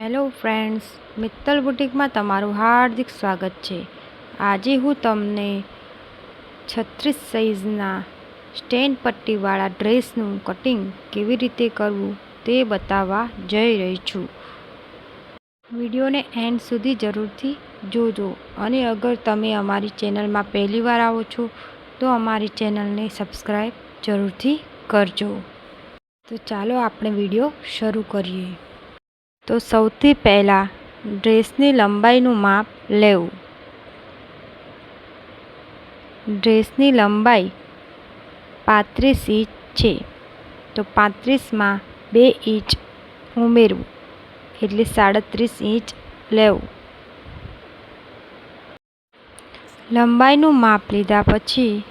Hello friends, Mittal બુટિકમાં તમારું હાર્દિક સ્વાગત છે. આજે હું તમને છત્રીસ સાઇઝના સ્ટેન્ડ પટ્ટીવાળા ડ્રેસનું કટિંગ કેવી રીતે કરવું તે બતાવવા જઈ રહી છું. વિડીયોને એન્ડ સુધી જરૂરથી જોજો અને અગર તમે અમારી ચેનલમાં પહેલીવાર આવો છો, તો અમારી ચેનલને સબસ્ક્રાઈબ જરૂરથી કરજો. તો ચાલો આપણે વીડિયો શરૂ કરીએ. તો સૌથી પહેલાં ડ્રેસની લંબાઈનું માપ લેવું. ડ્રેસની લંબાઈ પાંત્રીસ ઇંચ છે. તો પાંત્રીસમાં બે ઇંચ ઉમેરવું એટલે સાડત્રીસ ઇંચ લેવું. લંબાઈનું માપ લીધા પછી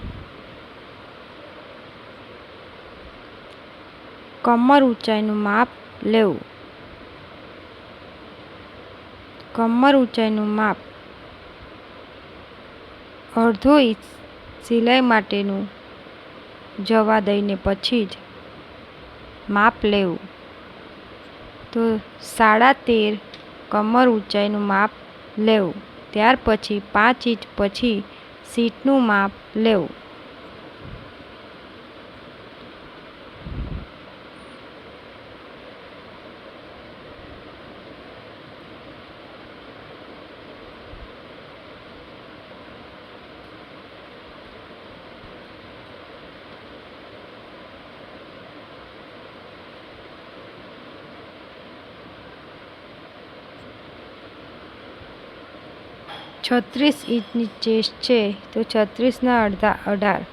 કમર ઊંચાઈનું માપ લેવું. કમર ઊંચાઈનું માપ. અડધો ઇંચ સિલાઈ માટેનું જવા દઈને પછી જ માપ લેવું. તો સાડા તેર કમર ઊંચાઈનું માપ લેવું. ત્યાર પછી પાંચ ઇંચ પછી સીટનું માપ લેવું. છત્રીસ ઇંચની ચેસ્ટ છે, તો છત્રીસના અડધા અઢાર.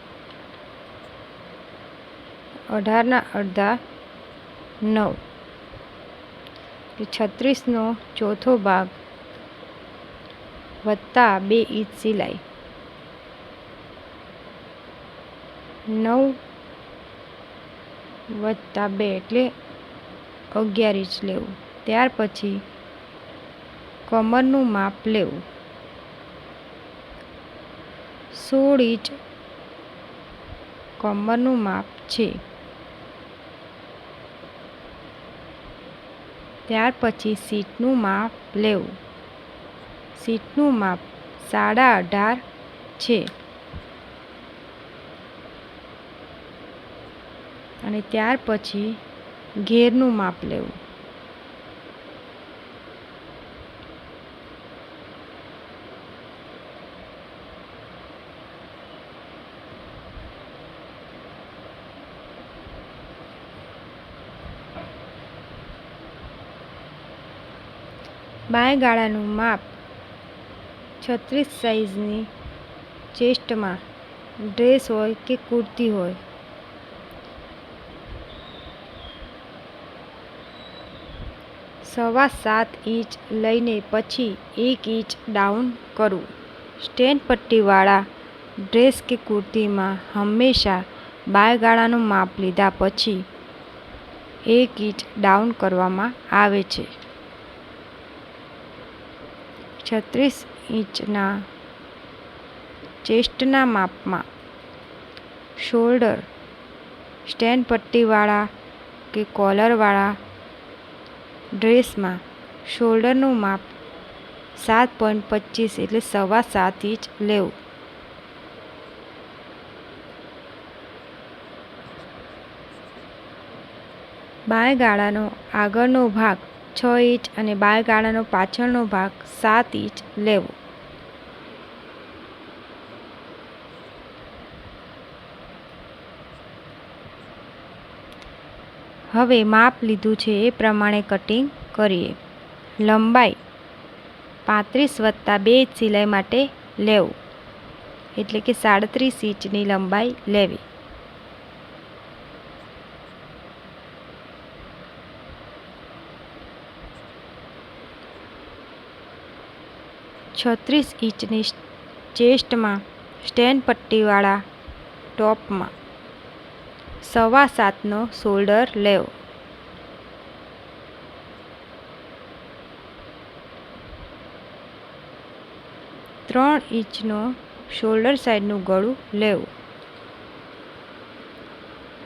અઢારના અડધા નવ. છત્રીસનો ચોથો ભાગ વત્તા બે ઇંચ સિલાઈ. નવ વત્તા બે એટલે અગિયાર ઇંચ લેવું. ત્યાર પછી કમરનું માપ લેવું. સોળ ઇંચ કમરનું માપ છે. ત્યાર પછી સીટનું માપ લેવું. સીટનું માપ સાડા અઢાર છે. અને ત્યાર પછી ઘેરનું માપ લેવું. બાય ગાળાનું માપ છત્રીસ સાઇઝની ચેસ્ટમાં ડ્રેસ હોય કે કુર્તી હોય. સવા સાત ઇંચ લઈને પછી એક ઇંચ ડાઉન કરવું સ્ટેન્ડ પટ્ટીવાળા ડ્રેસ કે કુર્તીમાં હંમેશા બાય ગાળાનું માપ લીધા પછી એક ઇંચ ડાઉન કરવામાં આવે છે. છત્રીસ ઇંચના ચેસ્ટના માપમાં. શોલ્ડર સ્ટેન પટ્ટીવાળા કે કોલરવાળા ડ્રેસમાં. શોલ્ડરનું માપ સાત પોઈન્ટ પચીસ એટલે સવા સાત ઇંચ લેવું. બાય ગાળાનો આગળનો ભાગ છ ઇંચ અને બાળગાળાનો પાછળનો ભાગ સાત ઇંચ લેવો. હવે માપ લીધું છે એ પ્રમાણે કટિંગ કરીએ. લંબાઈ પાંત્રીસ વત્તા બે ઇંચ સિલાઈ માટે લેવું. એટલે કે સાડત્રીસ ઇંચની લંબાઈ લેવી. છત્રીસ ઇંચની ચેસ્ટમાં સ્ટેન પટ્ટીવાળા ટોપમાં સવા સાતનો શોલ્ડર લેવો. ત્રણ ઇંચનો શોલ્ડર સાઈડનું ગળું લેવું.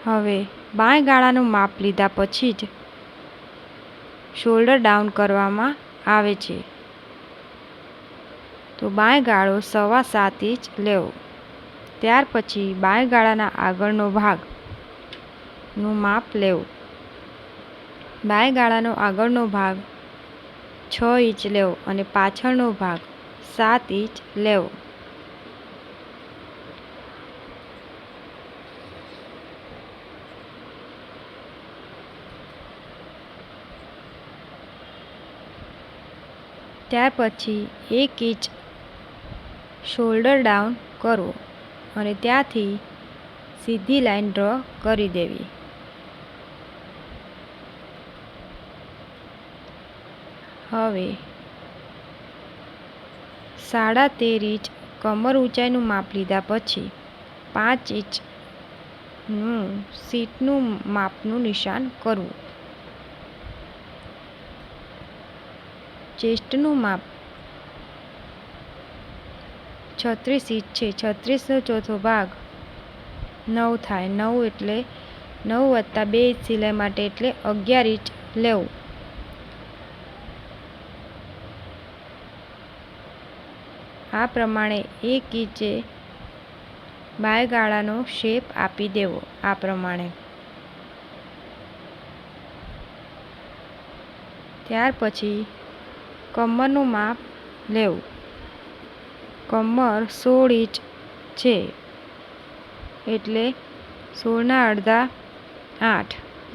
હવે બાય ગાળાનું માપ લીધા પછી જ શોલ્ડર ડાઉન કરવામાં આવે છે. તો બાંય ગાળો સવા સાત ઇંચ લેવો. ત્યાર પછી બાંય ગાળાના આગળનો ભાગનું માપ લેવું. બાંય ગાળાનો આગળનો ભાગ છ ઇંચ લેવો અને પાછળનો ભાગ સાત ઇંચ લેવો. ત્યાર પછી એક ઇંચ શોલ્ડર ડાઉન કરવો અને ત્યાંથી સીધી લાઈન ડ્રો કરી દેવી. હવે સાડા તેર ઇંચ કમર ઊંચાઈનું માપ લીધા પછી પાંચ ઇંચનું સીટનું માપનું નિશાન કરવું. ચેસ્ટનું માપ છત્રીસ ઇંચ છે. છત્રીસનો ચોથો ભાગ નવ થાય. નવ એટલે નવ વત્તા બે ઇંચ સિલાઈ માટે એટલે અગિયાર ઇંચ લેવું. આ પ્રમાણે એક ઇંચે બાયગાળાનો શેપ આપી દેવો. આ પ્રમાણે. ત્યાર પછી કમરનું માપ લેવું. કમર સોળ ઇંચ છે. એટલે સોળના અડધા આઠ.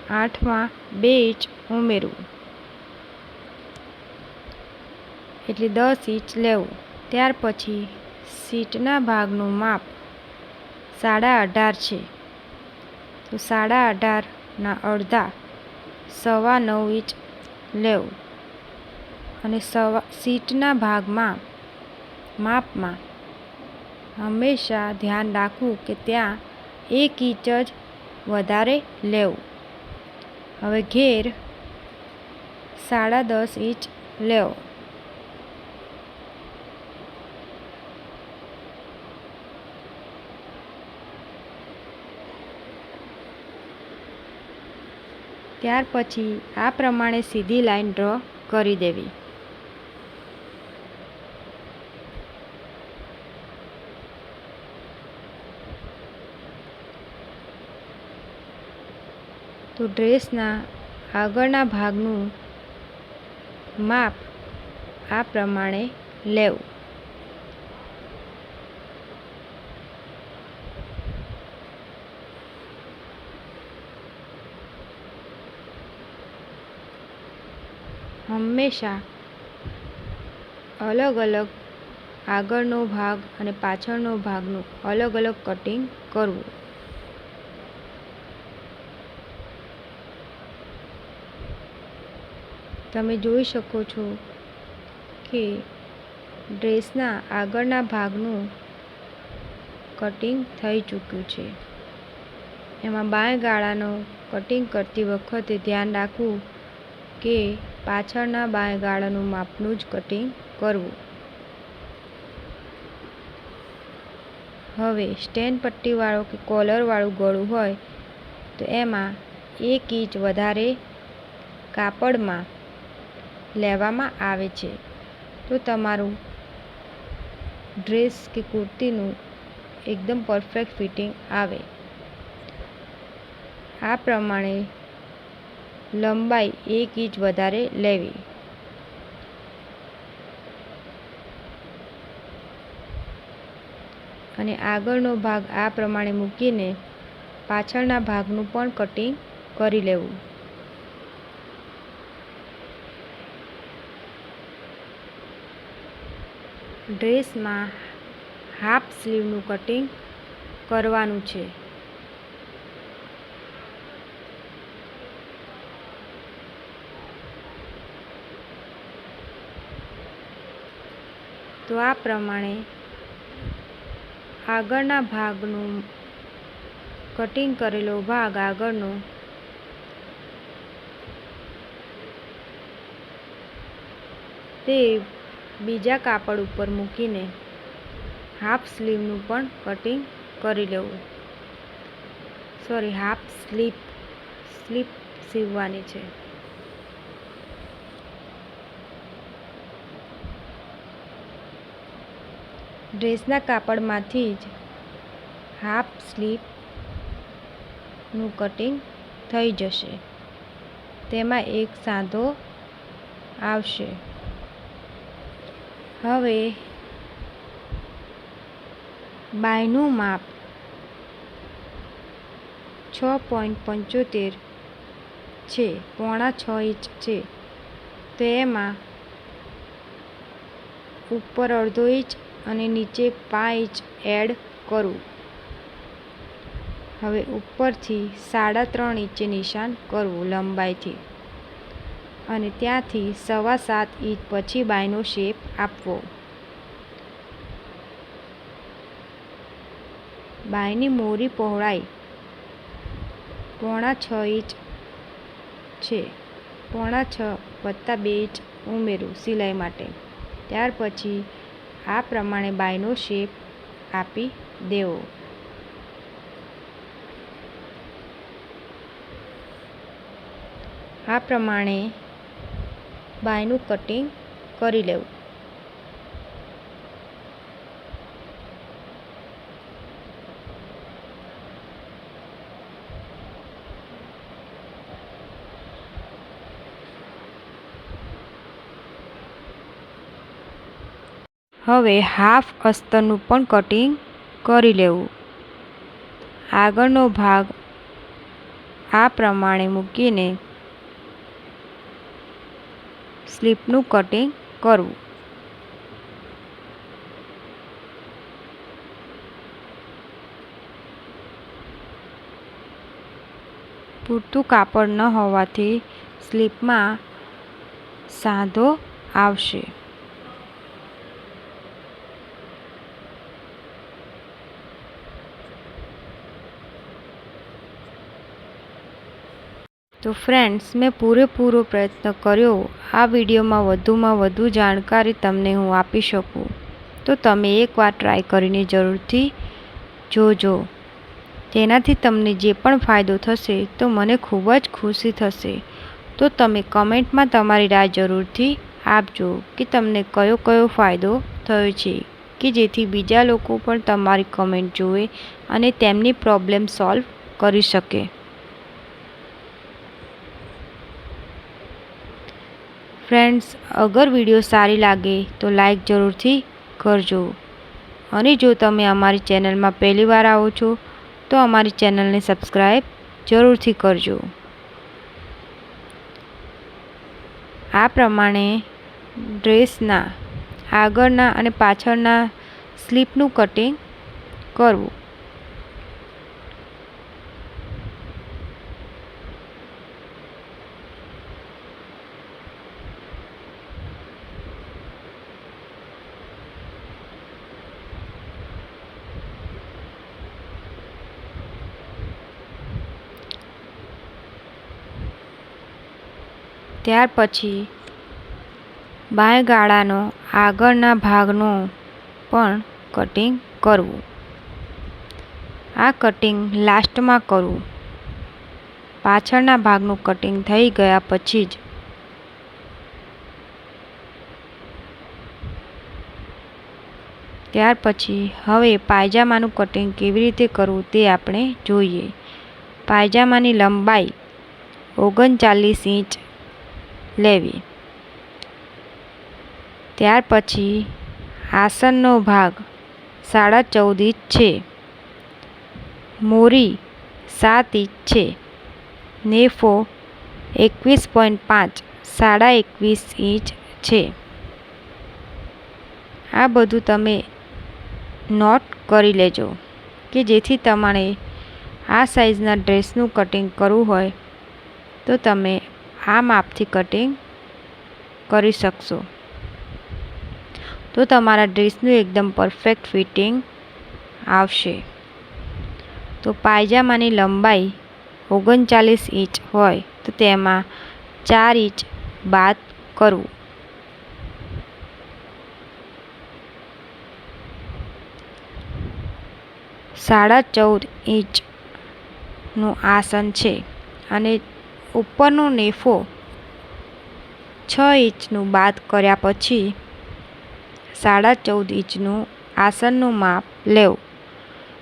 આઠમાં બે ઇંચ ઉમેરવું. એટલે દસ ઇંચ લેવું. ત્યાર પછી સીટના ભાગનું માપ સાડા અઢાર છે. તો સાડા અઢારના અડધા સવા નવ ઇંચ લેવું. અને સવા સીટના ભાગમાં માપમાં હંમેશા ધ્યાન રાખવું કે ત્યાં એક ઇંચ જ વધારે લેવું. હવે ઘેર સાડા દસ ઇંચ લેવો. ત્યાર પછી આ પ્રમાણે સીધી લાઈન ડ્રો કરી દેવી. તો ડ્રેસના આગળના ભાગનું માપ આ પ્રમાણે લેવું. હંમેશા અલગ અલગ આગળનો ભાગ અને પાછળનો ભાગનું અલગ અલગ કટિંગ કરવું. તમે જોઈ શકો છો કે ડ્રેસના આગળના ભાગનું કટિંગ થઈ ચૂક્યું છે. એમાં બાય ગાળાનો કટિંગ કરતી વખતે ધ્યાન રાખવું કે પાછળના બાય ગાળાનું માપનું જ કટિંગ કરવું. હવે સ્ટેન પટ્ટીવાળો કે કોલરવાળું ગળું હોય તો એમાં એક ઇંચ વધારે કાપડમાં લેવામાં આવે છે. તો તમારું ડ્રેસ કે કુર્તીનું એકદમ પરફેક્ટ ફિટિંગ આવે. આ પ્રમાણે લંબાઈ એક ઇંચ વધારે લેવી. અને આગળનો ભાગ આ પ્રમાણે મૂકીને પાછળના ભાગનું પણ કટિંગ કરી લેવું. ડ્રેસમાં હાફ સ્લીવનું કટિંગ કરવાનું છે. તો આ પ્રમાણે આગળના ભાગનું કટિંગ કરેલો ભાગ આગળનો તે બીજા કાપડ ઉપર મૂકીને હાફ સ્લીવનું પણ કટિંગ કરી લેવું. સોરી, હાફ સ્લીપ સ્લીપ સીવવાની છે. ડ્રેસના કાપડમાંથી જ હાફ સ્લીપનું કટિંગ થઈ જશે. તેમાં એક સાંધો આવશે. હવે બાયનું માપ છ પોઈન્ટ પંચોતેર છે, પોણા છ ઇંચ છે. તો એમાં ઉપર અડધો ઇંચ અને નીચે પાંચ ઇંચ એડ કરું. હવે ઉપરથી સાડા ત્રણ ઇંચે નિશાન કરવું લંબાઈથી. અને ત્યાંથી સવા સાત ઇંચ પછી બાયનો શેપ આપવો. બાયની મોરી પહોળાઈ પોણા છ ઇંચ છે. પોણા છ વત્તા બે ઇંચ ઉમેરું સિલાઈ માટે. ત્યાર પછી આ પ્રમાણે બાયનો શેપ આપી દેવો. આ પ્રમાણે બાયનું કટિંગ કરી લેવું. હવે હાફ અસ્તરનું પણ કટિંગ કરી લેવું. આગળનો ભાગ આ પ્રમાણે મૂકીને સ્લીપનું કટિંગ કરવું. પૂરતું કાપડ ન હોવાથી સ્લીપમાં સાંધો આવશે. તો ફ્રેન્ડ્સ મેં પૂરેપૂરો પ્રયત્ન કર્યો. આ વિડીયોમાં વધુમાં વધુ જાણકારી તમને હું આપી શકું. તો તમે એકવાર ટ્રાય કરીને જરૂરથી જોજો. તેનાથી તમને જે પણ ફાયદો થશે તો મને ખૂબ જ ખુશી થશે. તો તમે કમેન્ટમાં તમારી રાય જરૂરથી આપજો કે તમને કયો કયો ફાયદો થયો છે, કે જેથી બીજા લોકો પણ તમારી કમેન્ટ જુએ અને તેમની પ્રોબ્લેમ સોલ્વ કરી શકે. ફ્રેન્ડ્સ અગર વીડિયો સારી લાગે તો લાઈક જરૂરથી કરજો. અને જો તમે અમારી ચેનલમાં પહેલી વાર આવો છો, તો અમારી ચેનલને સબસ્ક્રાઈબ જરૂરથી કરજો. આ પ્રમાણે ડ્રેસના આગળના અને પાછળના સ્લીપનું કટિંગ કરવું. ત્યાર પછી બાય ગાળાનો આગળના ભાગનો પણ કટિંગ કરવું. આ કટિંગ લાસ્ટમાં કરવું પાછળના ભાગનું કટિંગ થઈ ગયા પછી જ ત્યાર પછી હવે પાયજામાનું કટિંગ કેવી રીતે કરવું તે આપણે જોઈએ. પાયજામાની લંબાઈ ઓગણચાલીસ ઇંચ લેવી. ત્યાર પછી આસનનો ભાગ સાડા ચૌદ ઇંચ છે. મોરી સાત ઇંચ છે. નેફો એકવીસ પોઈન્ટ પાંચ સાડા એકવીસ ઇંચ છે. આ બધું તમે નોટ કરી લેજો કે જેથી તમારે આ સાઈઝના ડ્રેસનું કટિંગ કરવું હોય તો તમે આ માપથી કટિંગ કરી શકશો. તો તમારા ડ્રેસનું એકદમ પરફેક્ટ ફિટિંગ આવશે. તો પાયજામાની લંબાઈ ઓગણચાલીસ ઇંચ હોય તો તેમાં ચાર ઇંચ બાદ કરવું. સાડા ચૌદ ઇંચનું આસન છે અને ઉપરનો નેફો છ ઇંચનું બાદ કર્યા પછી સાડા ચૌદ ઇંચનું આસનનું માપ લેવું.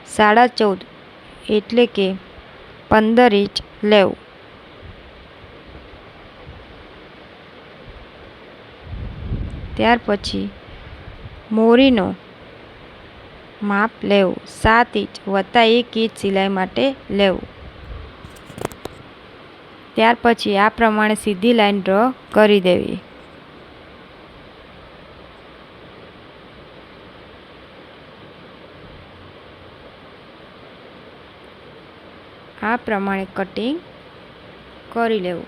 સાડા ચૌદ એટલે કે પંદર ઇંચ લેવું. ત્યાર પછી મોરીનો માપ લેવું. સાત ઇંચ વત્તા એક ઇંચ સિલાઈ માટે લેવું. ત્યાર પછી આ પ્રમાણે સીધી લાઈન ડ્રો કરી દેવી. આ પ્રમાણે કટિંગ કરી લેવું.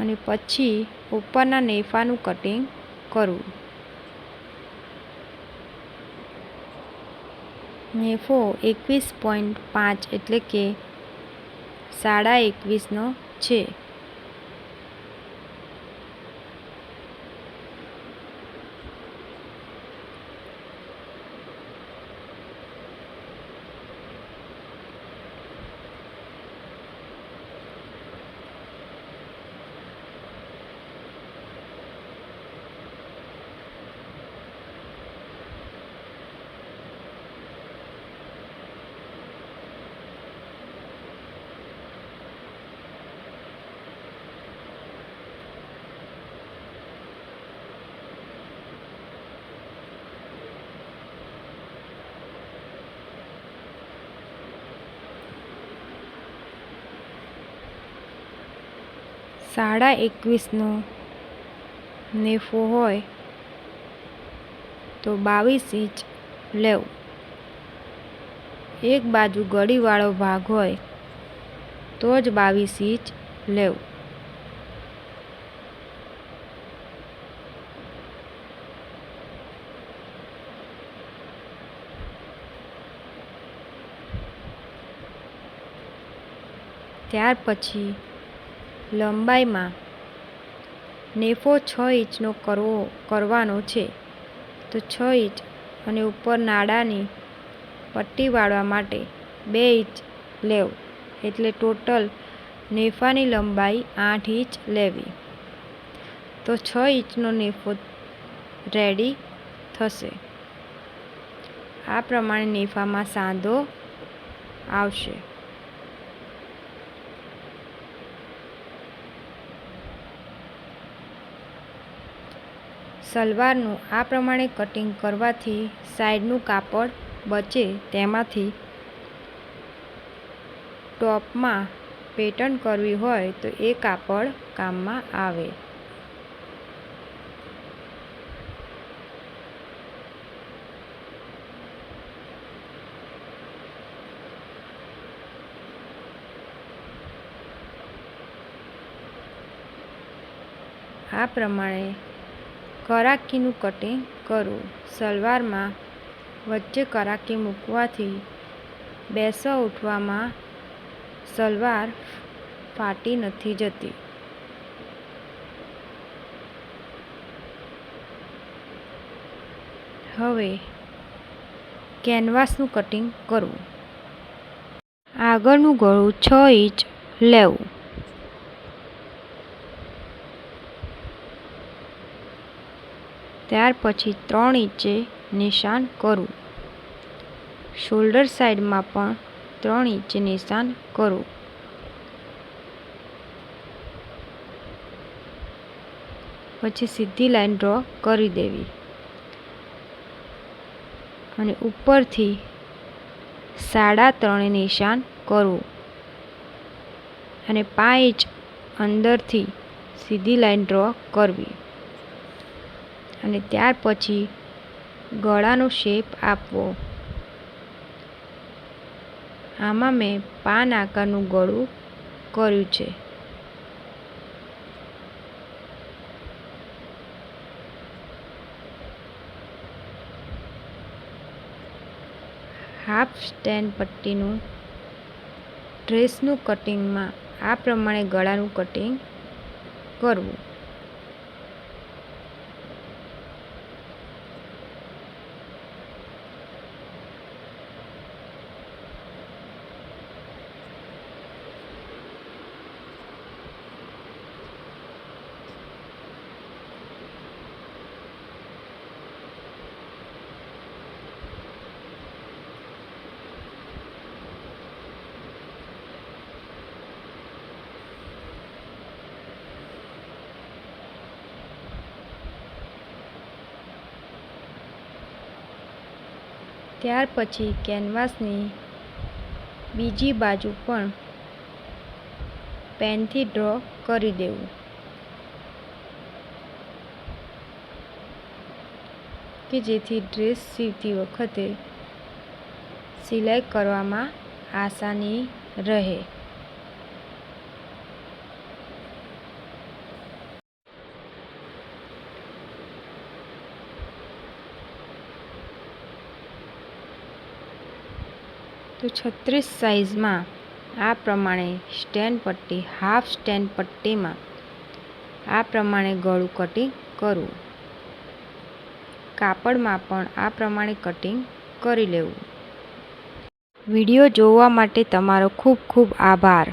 અને પછી ઉપરના નેફાનું કટિંગ કરવું. નેફો એકવીસ પોઈન્ટ પાંચ એટલે કે સાડા એકવીસનો છે. સાડા એકવીસનો નેફો હોય તો બાવીસ ઇંચ લેવું. એક બાજુ ગળીવાળો ભાગ હોય તો જ બાવીસ ઇંચ લેવું. ત્યાર પછી લંબાઈમાં નેફો છ ઇંચનો કરવો, કરવાનો છે. તો છ ઇંચ અને ઉપર નાડાની પટ્ટી વાળવા માટે બે ઇંચ લેવ. એટલે ટોટલ નેફાની લંબાઈ આઠ ઇંચ લેવી. તો છ ઇંચનો નેફો રેડી થશે. આ પ્રમાણે નેફામાં સાંધો આવશે. સલવારનું આ પ્રમાણે કટિંગ કરવાથી સાઈડનું કાપડ બચે તેમાંથી ટોપમાં પેટર્ન કરવી હોય તો એ કાપડ કામમાં આવે. આ પ્રમાણે કરાકીનું કટિંગ કરવું સલવારમાં વચ્ચે કરાકી મૂકવાથી બેસવા ઉઠવામાં સલવાર ફાટી નથી જતી. હવે કેનવાસનું કટિંગ કરવું આગળનું ગળું છ ઇંચ લેવું. ત્યાર પછી ત્રણ ઇંચે નિશાન કરવું શોલ્ડર સાઈડમાં પણ ત્રણ ઇંચે નિશાન કરવું પછી સીધી લાઈન ડ્રો કરી દેવી. અને ઉપરથી સાડા ત્રણે નિશાન કરવું અને પાંચ અંદરથી સીધી લાઈન ડ્રો કરવી. અને ત્યાર પછી ગળાનો શેપ આપવો. આમાં મેં પાન આકારનું ગળું કર્યું છે. હાફ સ્ટેન્ડ પટ્ટીનું ડ્રેસનું કટિંગમાં આ પ્રમાણે ગળાનું કટિંગ કરવું. ત્યાર પછી કેનવાસની બીજી બાજુ પણ પેનથી ડ્રો કરી દેવું. કે જેથી ડ્રેસ સીવતી વખતે સિલાઈ કરવામાં આસાની રહે. તો છત્રીસ સાઇઝમાં આ પ્રમાણે સ્ટેન્ડ પટ્ટી, હાફ સ્ટેન્ડ પટ્ટીમાં આ પ્રમાણે ગળું કટિંગ કરવું. કાપડમાં પણ આ પ્રમાણે કટિંગ કરી લેવું. વીડિયો જોવા માટે તમારો ખૂબ ખૂબ આભાર.